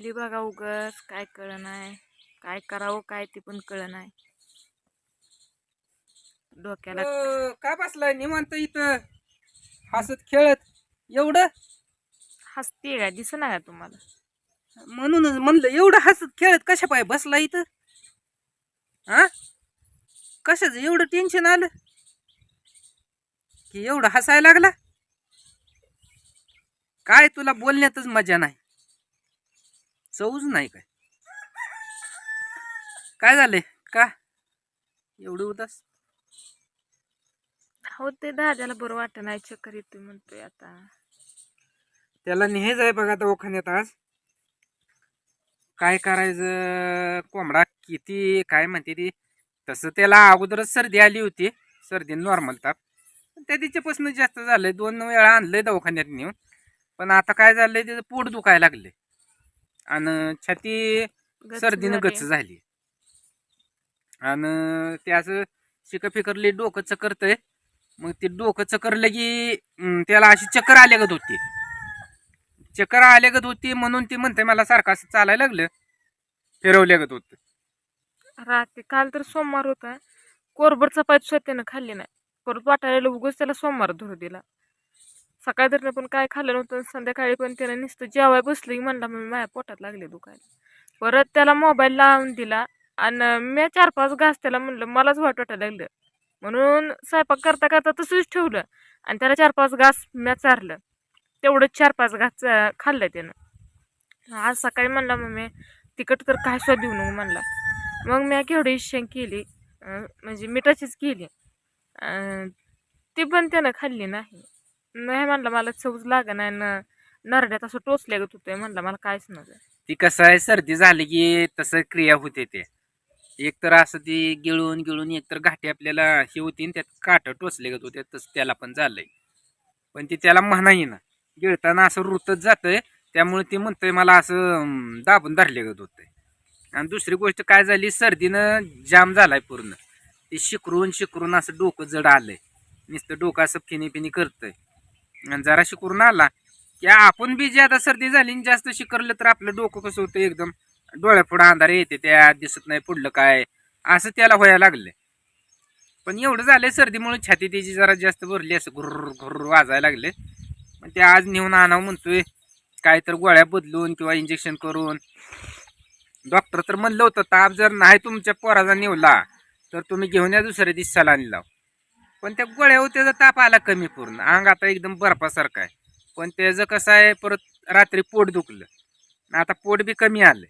ली बघा उगच काय कळ नाही काय करावं काय ते पण कळ नाही डोक्याला अ, का बसलाय निवांत इथं? हसत खेळत एवढं? हसते काय दिस ना का तुम्हाला? म्हणूनच म्हणलं एवढं हसत खेळत कशा पाय बसला इथं? हा कशाच? एवढं टेन्शन आलं? की एवढं हसायला लागला? काय तुला बोलण्यातच मजा नाही. चवच नाही काय? काय झालंय? का? एवढं उदास? हो ते दाद्याला बरं वाटत नाही चक्कर येते म्हणतोय आता. त्याला नेहेच आहे बघा दवाखान्यात आज. काय करायचं? कोंबडा किती काय म्हणते ती? तसं त्याला अगोदरच सर्दी आली होती. सर्दी नॉर्मल ताप. त्या तिच्यापासून जास्त झालंय. दोन वेळा आणलंय दवाखान्यात नेऊन. पण आता काय झालंय? त्याचं पोट दुखायला लागले आणि छाती गच्च सर्दीनं झाली. गच्च झाली. आणि ते असं शिकफिकरले डोकं चकरतंय. मग ते डोकं चकरलं की अं, त्याला अशी चक्कर आल्यागत होती. चक्कर आल्यागत होती म्हणून ती म्हणते मला सारखं असं चालायला लागलं. फिरवल्यागत होतं. रात्री काल तर सोमवार होता. कोरभर चपाती स्वतःनं खाल्ली नाही. परत वाटायला उगच त्याला सोमवार धरू दिला. सकाळी धरणं पण काय खाल्लं नव्हतं संध्याकाळी पण त्यानं नुसतं जेवाय बसलं. की म्हणला मग माझ्या पोटात लागले दुखायला. परत त्याला मोबाईल लावून दिला आणि मी चार पाच घास त्याला म्हणलं मलाच वाट वाटायला लागलं. म्हणून स्वयंपाक करता करता तसंच ठेवलं आणि त्याला चार पाच घास म्या चारलं. तेवढंच चार पाच घास खाल्लं त्यानं. आज सकाळी म्हणला मग मी तिकट तर काय स्वाद देऊ नको म्हणला. मग मी केवढी शेंग केली म्हणजे मिठाचीच केली. ती पण त्यानं खाल्ली नाही. नाही म्हणलं मला चवच लाग नाही न नरड्यात असं टोचल्यागत होतंय म्हणलं मला काहीच नव्हतं. ती कसं आहे सर्दी झाली की तसं क्रिया होते ते. एक तर असं ती गिळून गिळून एक तर घाटी आपल्याला हे होती आणि त्यात काट टोचले गत होते तसं त्याला पण झालंय. पण ती त्याला म्हणाही ना गिळताना असं रुतच जातंय त्यामुळे ती म्हणतंय मला असं अं, दाबून धरले गत होतंय. आणि दुसरी गोष्ट काय झाली सर्दीनं जाम झालाय पूर्ण. ते शिकरून शिकरून असं डोकं जड आलंय. नुसतं डोकं असं फिनी फिनी करतंय. जरा शिकरून आला की आपण बी ज्यादा आता सर्दी झाली आणि जास्त शिकरलं तर आपलं डोकं कसं होतं एकदम? डोळ्यापुढं अंधार येते त्या दिसत नाही पुढलं काय? असं त्याला व्हायला लागलं पण एवढं झालंय सर्दीमुळे छाती त्याची जरा जास्त भरली असं घुर्र घुर्र वाजायला लागले पण ते आज नेऊन आणावं म्हणतोय. काय तर गोळ्या बदलून किंवा इंजेक्शन करून. डॉक्टर तर म्हणलं होतं ताप जर नाही तुमच्या पोराचा नेवला तर तुम्ही घेऊन या दुसऱ्या दिवशी सलानी लाव. पण त्या गोळ्या त्याचा ताप आला कमी पूर्ण अंग आता एकदम बर्फासारखं आहे. पण त्याचं कसं आहे परत रात्री पोट दुखलं. आता पोट बी कमी आलं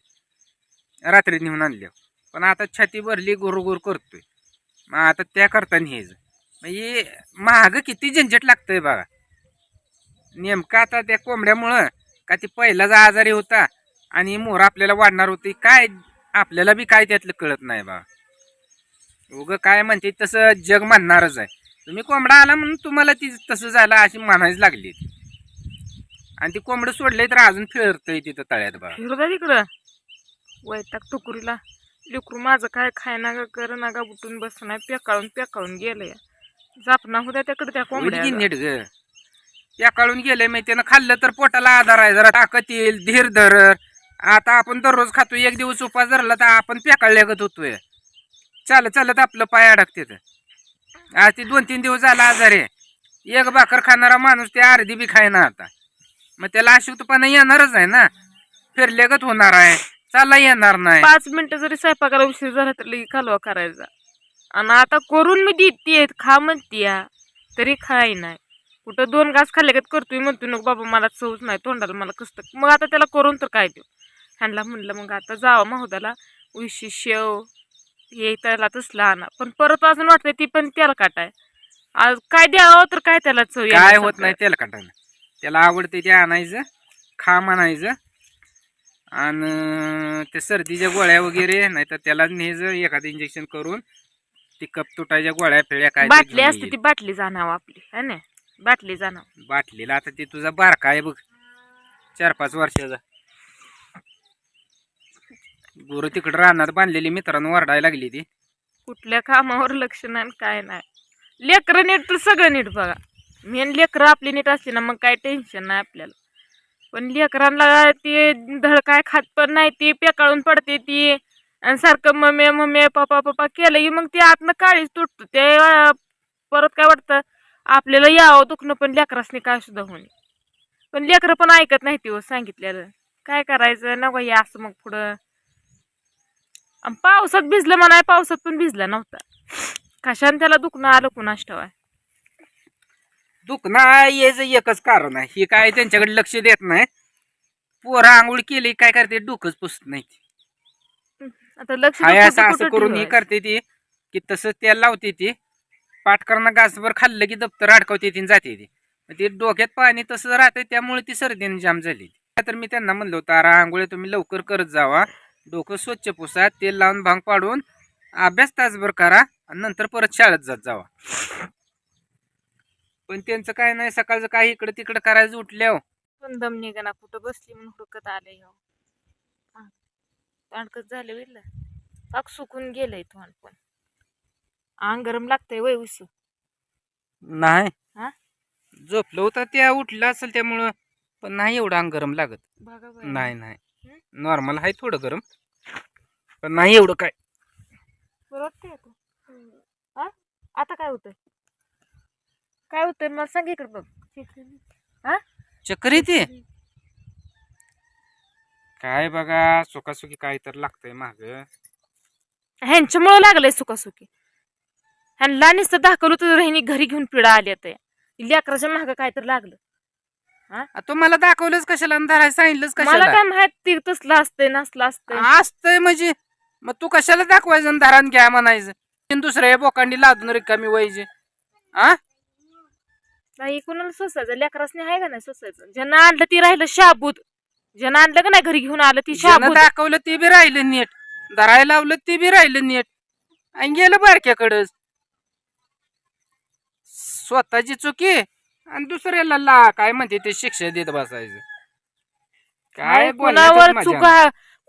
रात्री नेऊन आणलं पण आता छाती भरली गुरगुर करतोय. मग आता त्या करताना हेच म्हणजे महाग किती झंझट लागतंय बघा. नेमकं आता त्या कोंबड्यामुळं का ती पहिलाच आजारी होता आणि मोर आपल्याला वाढणार होती काय आपल्याला बी काय त्यातलं कळत नाही बा उगं काय म्हणते तसं जग म्हणणारच आहे. तुम्ही कोंबडा आला म्हणून तुम्हाला ती तसं झालं अशी म्हणायची लागली. आणि ती कोंबडं सोडले तर अजून फिरतंय तिथं तळ्यात बा तिकडं. वैताग टुकुरीला. लेकरू माझं काय खायना ग कर ना गा उठून बस नाही पेकाळून पेकाळून गेलंय. जापना होत्या तिकडे त्या होईल की कोंबड्या नीट ग. त्या काढून गेले मग त्यानं खाल्लं तर पोटाला आधार आहे जरा ताकद येईल धीर धर. आता आपण दररोज खातो एक दिवस उपास धरला तर आपण पेकाळल्यागत होतोय. चालत चालत आपलं पाय अडकते तर आज ती दोन तीन दिवस झाला आजार आहे. एक भाकर खाणारा माणूस ते अर्धी बी खायना आता. मग त्याला अशुद्धपणा येणारच आहे ना. फिरल्यागत होणार आहे. चालला येणार नाही. पाच मिनिटं जरी स्वयंपाकाला उशीर झाला तर लई कालवा करायचा. आणि आता करून मी देते खा म्हणतीया तरी खाय नाही. कुठं दोन घास खाल्ले का करतोय म्हणतो नको बाबा मला चवच नाही तोंडाला मला कसत मग आता त्याला करून तर काय देऊ? ह्यांना म्हणलं मग आता जावं महोदाला उशी शेव हे त्याला तसला आणा पण परत अजून वाटतंय ती पण त्याला काटाय. आज काय द्यावं तर काय त्याला चव काय. होत नाही त्याला काटायला. त्याला आवडते ते आणायचं खा म्हणायचं आणि ते सर्दीच्या गोळ्या वगैरे नाही तर त्याला न्यायचं एखादं इंजेक्शन करून ती कप तुटायच्या गोळ्या फिळ्या काय ते बाटली घेऊन असते. ती बाटली जाणावं आपली है ना? बाटली जाणावं. बाटलीला आता ते तुझा बारका आहे बघ. चार पाच वर्षाचा. गुरु तिकडं रानात बांधलेली मित्रांनो वरडायला लागली ती. कुठल्या कामावर लक्ष नाही आणि काय नाही. लेकरं नीट तर सगळं नीट बघा. मेन लेकरं आपली नीट असली ना मग काय टेन्शन नाही आपल्याला. पण लेकरांना ते धड काय खात पण नाही ती पेकाळून पडते ती. आणि सारखं मम्मी मम्मी पप्पा पप्पा केलं की मग ते आतनं काळीच तुटतं. ते परत काय वाटतं? आपल्याला यावं दुखणं पण लेकरासनी काय सुद्धा होणे पण लेकरं पण ऐकत नाही ती हो, सांगितलेलं. काय करायचं? नको हे असं मग पुढं. आणि पावसात भिजलं म्हणाय पावसात पण भिजला नव्हता. कशाने त्याला दुखणं आलं कुणास ठेवाय दुखणं यायचं एकच कारण आहे. हे काय त्यांच्याकडे लक्ष देत नाही. पोरं आंघोळ केली काय करते? डोकंच पुसत नाही आता लक्ष हाय असं करून ही? करते ती की तसं तेल लावते ती. पाठ करणं गासभर खाल्लं की दप्तर अडकवते ती आणि जाते ती. मग ते डोक्यात पाणी तसं राहतं त्यामुळे ती सर्दीने जाम झाली तर मी त्यांना म्हणलो होतं अरे आंघोळ्या तुम्ही लवकर करत जावा. डोकं स्वच्छ पुसा तेल लावून भांग पाडून अभ्यास तासभर करा आणि नंतर परत शाळेत जात जावा. पण त्यांचं काय नाही सकाळचं काही इकडं तिकडं करायचं उठल्यावर. पण दम निघाना कुठं बसली म्हणून हुडकत आले अडकत झाले वेळ पाक सुकून गेलंय तोंड पण. अंग गरम लागतंय वय उस नाही. हा? झोपलं होतं त्या उठलं असेल त्यामुळं पण नाही एवढं अंग गरम लागत. बघा बरं. नाही नाही. हं? नॉर्मल आहे थोडं गरम. पण नाही एवढं काय. आता. हा? आता काय होतंय? काय होतंय? मला सांग इकडे बघ. हा? चक्कर येते? काय बघा सुखासुखी काय तर लागतंय माग. ह्यांच्यामुळं लागलंय सुखासुखी. ह्यांना नुसतं दाखवलं तर ह्यांनी घरी घेऊन पिढा आली आता लेकराच्या मागं काय तर लागलं. तुम्हाला दाखवलंच कशाला आणि धरायला सांगितलंच मला कशाला? काय माहीत ती तसलं असतंय नसलं असतंय. असतंय म्हणजे मग तू कशाला दाखवायचं आणि धरान घ्या म्हणायचं? दुसऱ्या बोकांडी लादून रिकामी व्हायची. हा नाही कुणाला सोसायचं? लेकरासने आहे का नाही सोसायचं? ज्यांना आणलं ती राहिलं शाबूत. ज्यांना आणलं का नाही घरी घेऊन आलं ती शाबूत. दाखवलं ते बी राहिलं नीट. धरायला लावलं ते बी राहिलं नीट. आणि गेलं बारक्याकडं स्वतःची चुकी आणि दुसऱ्याला ला काय म्हणते ते शिक्षा देत बसायचं. काय कुणावर चूक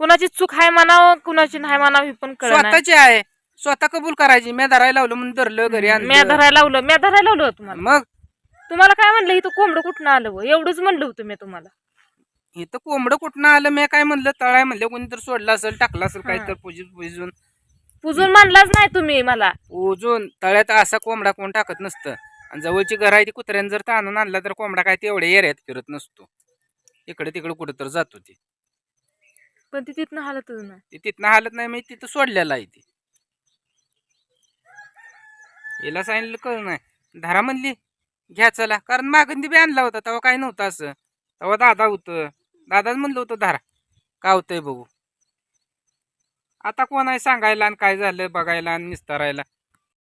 कुणाची चूक आहे म्हणावं कुणाची नाही म्हणावं हे पण कळत स्वतःची आहे. स्वतः कबूल करायची. मी धरायला लावलं म्हणून धरलं घरी मी धरायला लावलं मी धरायला लावलं होतं तुम्हाला मग? तुम्हाला काय म्हणलं इथं कोंबडं कुठनं आलं? एवढंच म्हणलं होतं मी तुम्हाला. इथं कोंबडं कुठनं आलं? मी काय म्हणलं तळाय म्हणलं कोणी तर सोडलं असेल टाकलं असेल काय. तर पुजून पुजून. पुजून मानलाच नाही तुम्ही मला. उजून तळ्यात असा कोंबडा कोण टाकत नसतं. आणि जवळची घर आहे ती कुत्र्यानं जर ताणून आणला तर कोंबडा काय तेवढ्या एरियात फिरत नसतो. इकडे तिकडे कुठं तर जातो ती. पण ती तिथनं हालतच नाही. ती तिथनं हालत नाही मी तिथं सोडलेला आहे ती. हिला सांगितलं कळ नाही. धारा म्हणली घ्या चला. कारण मागंदी बी आणला होता तेव्हा काय नव्हतं असं. तेव्हा दादा होतं. दादाच म्हणलं होतं धारा का होतंय बघू? आता कोण आहे सांगायला आणि काय झालं बघायला आणि निस्तारायला?